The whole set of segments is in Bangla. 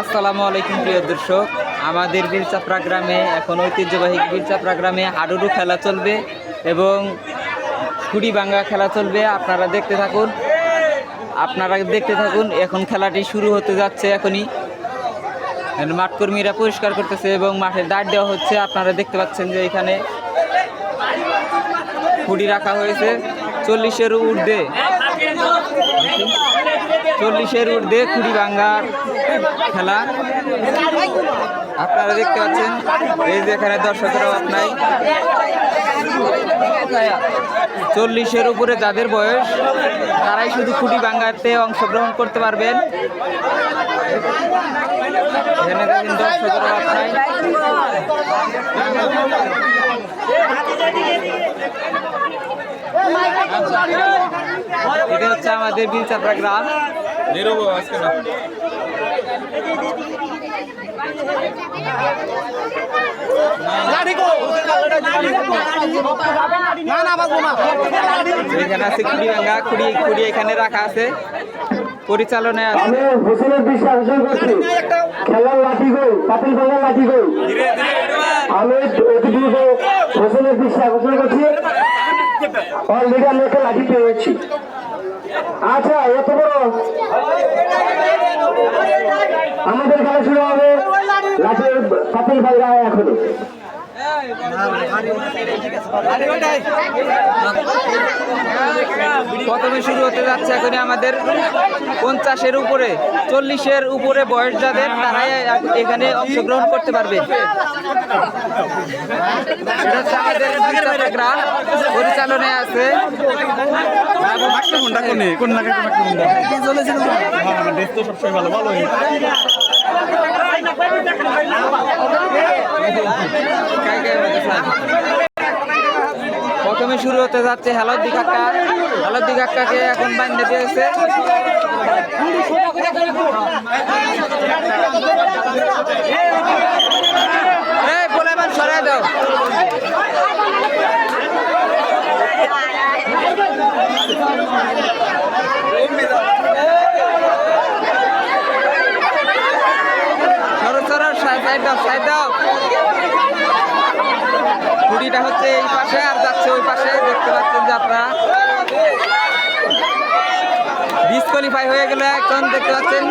আসসালামু আলাইকুম, প্রিয় দর্শক। আমাদের বীরচাপড়া গ্রামে, এখন ঐতিহ্যবাহী বীরচাপড়া গ্রামে হাডুডু খেলা চলবে এবং কুড়ি বাঙ্গা খেলা চলবে। আপনারা দেখতে থাকুন, আপনারা দেখতে থাকুন, এখন খেলাটি শুরু হতে যাচ্ছে এখনই। মাঠকর্মীরা পরিষ্কার করতেছে এবং মাঠে দাঁড় দেওয়া হচ্ছে। আপনারা দেখতে পাচ্ছেন যে এখানে খুঁড়ি রাখা হয়েছে। চল্লিশের ঊর্ধ্বে। চল্লিশের ঊর্ধ্বে খুঁড়ি ভাঙ্গার খেলা। আপনারা দেখতে পাচ্ছেন, এই যে এখানে দর্শকের অভাব নাই চল্লিশের উপরে যাদের বয়স, তারাই শুধু খুঁটি ভাঙ্গাতে অংশগ্রহণ করতে পারবেন। এখানে দেখেন নাই এটা হচ্ছে আমাদের বিলচাপড়া গ্রাম। এখানে আছে খুঁড়ি ভাঙ্গা খুঁড়ি খুঁড়ি এখানে রাখা আছে। পরিচালনায় আছে। হোসেনের খেলার লাঠি গই পাতিল ভাঙার লাঠি গই আমি অতিথিকে হোসেনের দৃষ্টি আকর্ষণ করছি। অলরেডি আমি একটা লাঠি পেয়েছি আচ্ছা এত বড় আমাদের খেলা শুরু হবে। লাঠির পাতিল এখন এখনই। প্রথমে শুরু হতে যাচ্ছে এখন আমাদের পঞ্চাশের উপরে চল্লিশের উপরে বয়স যাদের তারাই এখানে অংশগ্রহণ করতে পারবে। আমাদের পরিচালনায় আছে। কোনটা কোনে? কোন প্রথমে শুরু হতে যাচ্ছে হ্যালোদ্দি কাকা হ্যালোদ্দি কাকাকে এখন বান্ধে দিয়েছে সরো সাইড দাও সাইড দাও। খুঁড়িটা হচ্ছে এই পাশে আর যাচ্ছে ওই পাশে, দেখতে পাচ্ছেন যে আপনারা। ডিসকোয়ালিফাই হয়ে গেলে এখন দেখতে পাচ্ছেন।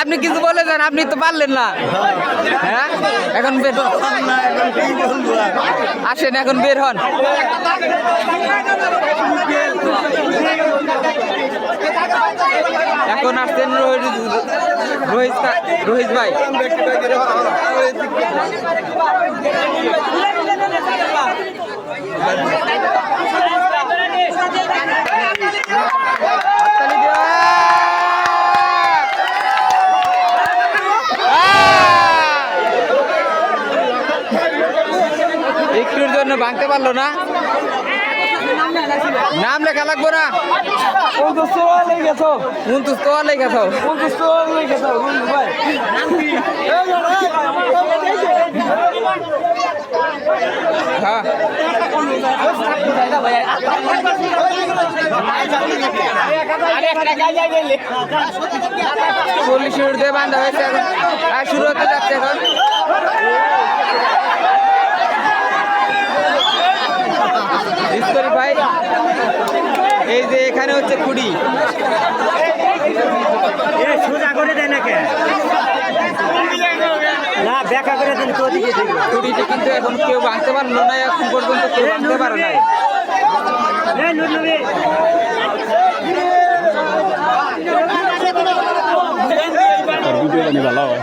আপনি কিছু বলে যান, আপনি তো পারলেন না। হ্যাঁ? এখন বের। আসেন, এখন বের হন। এখন আসছেন রোহিত রোহিত রোহিত ভাই হাততালি দেওয়া। আহ! একটুর জন্য ভাঙতে পারল না। নাম লেখা লাগবো না। হ্যাঁ। চল্লিশ মিনিট দিয়ে বান্ধা হয়েছে এখন। আর শুরু হতে যাচ্ছে এখন। ভাই। এই যে এখানে হচ্ছে খুঁড়ি সোজা করে দেয় না ব্যাখ্যা করে দেন তো দিকে খুঁড়িটি কিন্তু এখন কেউ ভাঙতে পারল না এখন পর্যন্ত কেউ ভাঙতে পারে নাই। ভিডিও জানি ভালো হয়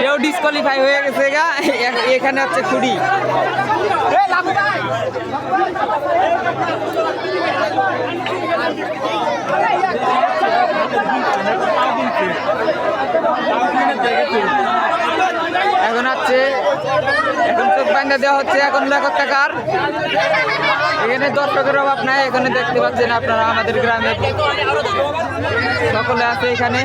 কেউ ডিসকোয়ালিফাই হয়ে গেছে গা। এখানে হচ্ছে খুঁড়ি। আছে এখন চোখ বান্ধা দেওয়া হচ্ছে, এখন লেখক টাকার এখানে দর্শকের অভাব নাই, এখানে দেখতে পাচ্ছেন আপনারা আমাদের গ্রামের সকলে আছে এখানে।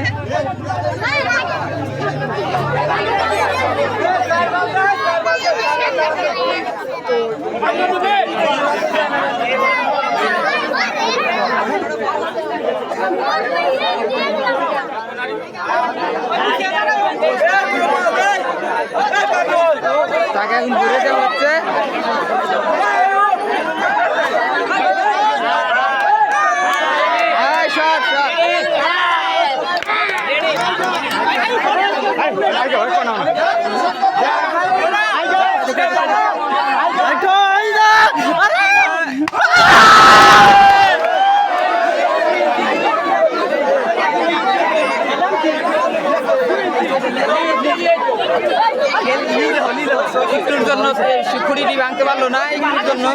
তাকে এখন ঘুরে দেওয়া হচ্ছে এই, সর, সর। একটুর জন্য খুঁড়িটি ভাঙতে পারল না একটুর জন্য।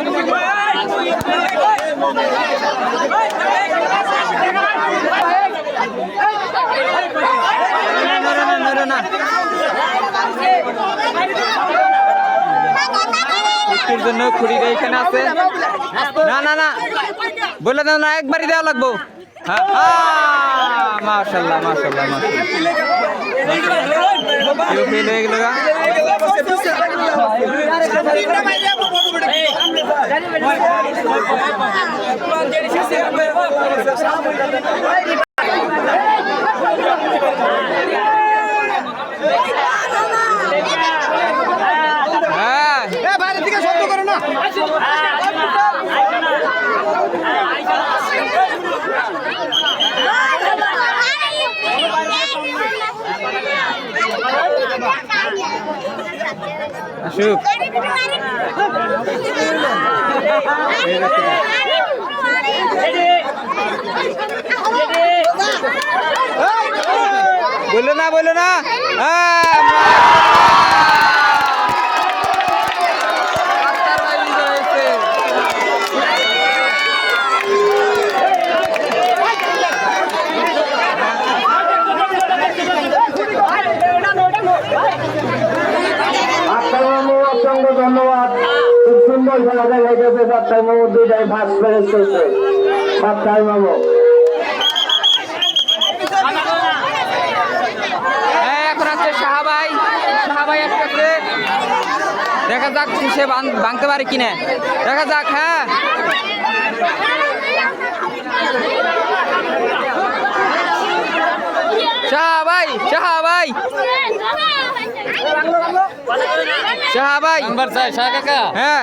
জন্য খুঁড়িটা এখানে আছে। না না না। বলে না, একবারই দেওয়া লাগবো। মাশাল্লাহ মাশাল্লাহ মাশাল্লাহ ফেল হয়ে গেল গা হ্যাঁ বাইরে থেকে শব্দ করো না আসুক বলল না বলল না হ্যাঁ, আক্তার ভাই বিজয় হয়েছে। আক্তার মামু অসংখ্য ধন্যবাদ খুব সুন্দর খেলা দেখাইতেছে আক্তার দুইটাই ফার্স্ট প্রাইজ করছে আক্তার মামু হ্যাঁ দেখা যাক সে ভাঙতে পারে কিনা। দেখা যাক হ্যাঁ। নাম্বার চাই শাহ কাকা হ্যাঁ।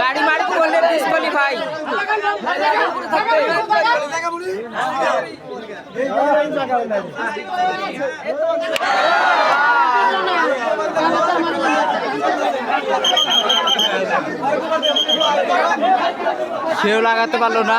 গাড়ি মারি করলে ডিসকোয়ালিফাই সেও লাগাতে পারল না।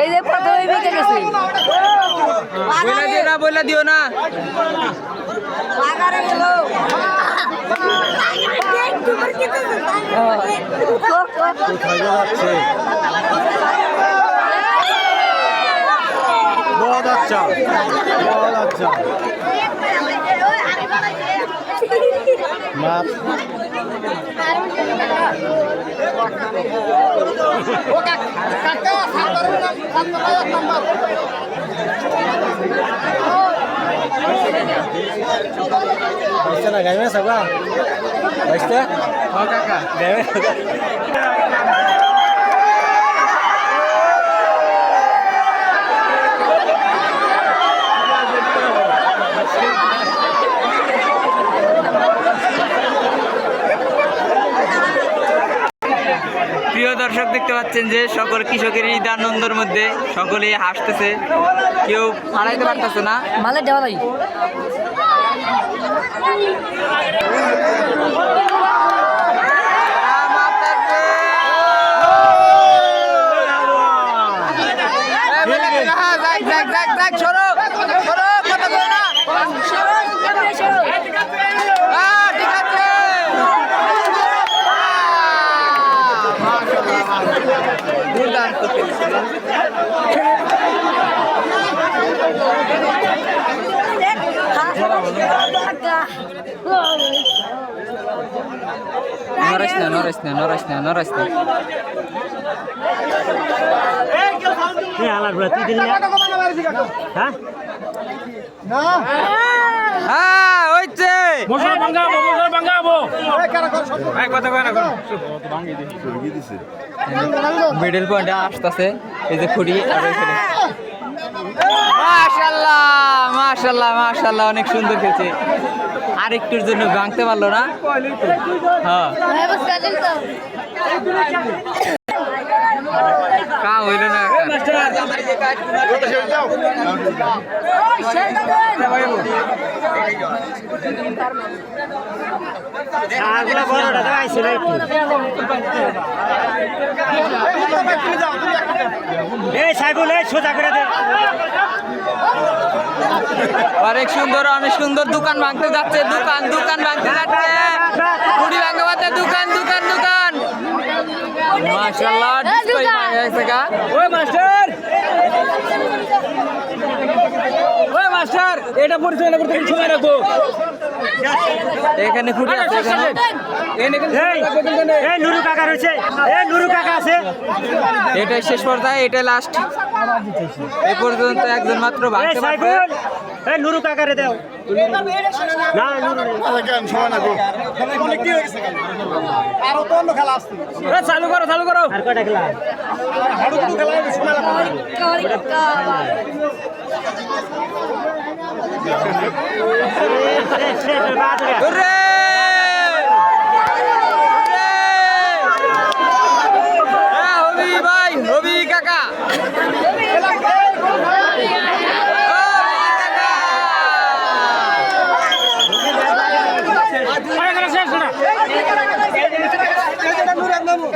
এই যে প্রথমে বিকে গেছে। বলে দিয়ে না বলে দিও না। बहुत अच्छा बहुत अच्छा बसते ना गाय में প্রিয় দর্শক দেখতে পাচ্ছেন যে সকল কৃষকের ঈদ আনন্দের মধ্যে সকলেই হাসতেছে। কেউ হারাইতে পারতেছে না। মালে দেওয়া লাগে দুর্দান্ত নরাইস না নরাইস না নরাইস না নরাইস না দিলি না? হ্যাঁ? হ্যাঁ মিডল পয়েন্টে আসতেছে এই যে খুঁড়ি আর মাশাল্লাহ মাশাল্লাহ মাশাল্লাহ অনেক সুন্দর খেলছে। আরেকটুর জন্য ভাঙতে পারল না। হ্যাঁ। কা হইল না অনেক সুন্দর অনেক সুন্দর দোকান ভাঙতে যাচ্ছে দোকান দোকান যাচ্ছে কুড়ি ভাঙাবাতে দোকান দোকান দোকান মাশাআল্লাহ ডিসপ্লে হয়ে গেছে গা ওই মাস্টার ওই মাস্টার এটা পরিচালনা করতে সময় রাখো এখানে খুঁড়ি আছে এখানে। এই এই নুরু কাকা রয়েছে এই নুরু কাকা আছে। এটাই শেষ পর্যায়ে এটাই লাস্ট এ পর্যন্ত একজন মাত্র ভাঙতে পারবে। এই নুরু কাকারে দাও। না নুরু নেই। এ, চালু করো চালু করো। আর কয়টা খেলা? শেষ, শেষ, বাদ হয়ে গেছে। হ্যাঁ, ভাই হবি কাকা হবি কাকা!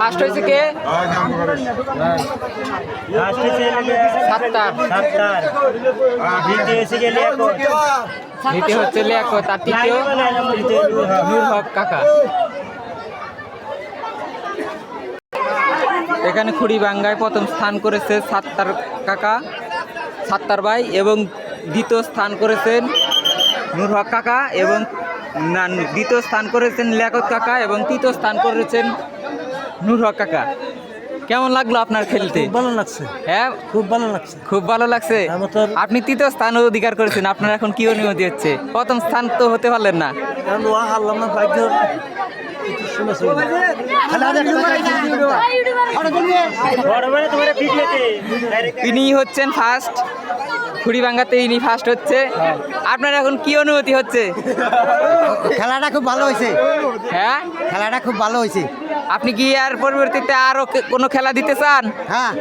ফার্স্ট হয়েছে কে? সাতটার সাতটার দ্বিতীয় এসে গেলে দ্বিতীয় হচ্ছে লেখো তার তৃতীয় নূর হক কাকা। এখানে খুড়ি বাঙ্গায় প্রথম স্থান করেছে সাত্তার কাকা সাত্তার ভাই এবং দ্বিতীয় স্থান করেছেন নূর হক কাকা এবং দ্বিতীয় স্থান করেছেন লেখক কাকা এবং তৃতীয় স্থান করেছেন নূর হক কাকা। কেমন লাগল আপনার খেলতে? ভালো লাগছে। হ্যাঁ? খুব ভালো লাগছে। খুব ভালো লাগছে? আপনি তৃতীয় স্থান অধিকার করেছেন আপনার এখন কি অনুমতি হচ্ছে? প্রথম স্থান তো হতে পারলেন না। তিনি হচ্ছেন ফার্স্ট খুড়িবাঙ্গাতে ইনি ফার্স্ট হচ্ছে। আপনার এখন কি অনুভূতি হচ্ছে? খেলাটা খুব ভালো হয়েছে। হ্যাঁ? খেলাটা খুব ভালো হয়েছে। আপনি কি আর পরবর্তীতে আরও কোনো খেলা দিতে চান? হ্যাঁ।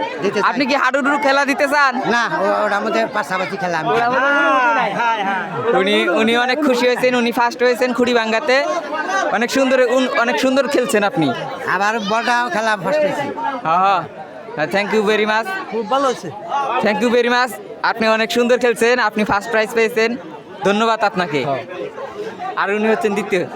আপনি কি হাডুডু খেলা দিতে চান? না ও- ওটার মধ্যে পাশাপাশি খেলা আমি। খেলি। উনি উনি অনেক খুশি হয়েছেন উনি ফার্স্ট হয়েছেন খুড়িবাঙ্গাতে অনেক সুন্দর উন- অনেক সুন্দর খেলছেন আপনি। আবার বলটাও খেলা ফার্স্ট হয়েছে। হ্যাঁ হ্যাঁ। থ্যাংক ইউ ভেরি মাচ খুব ভালো হয়েছে। থ্যাংক ইউ ভেরি মাচ আপনি অনেক সুন্দর খেলছেন আপনি ফার্স্ট প্রাইজ পেয়েছেন। ধন্যবাদ আপনাকে। আর উনি হচ্ছেন দ্বিতীয়।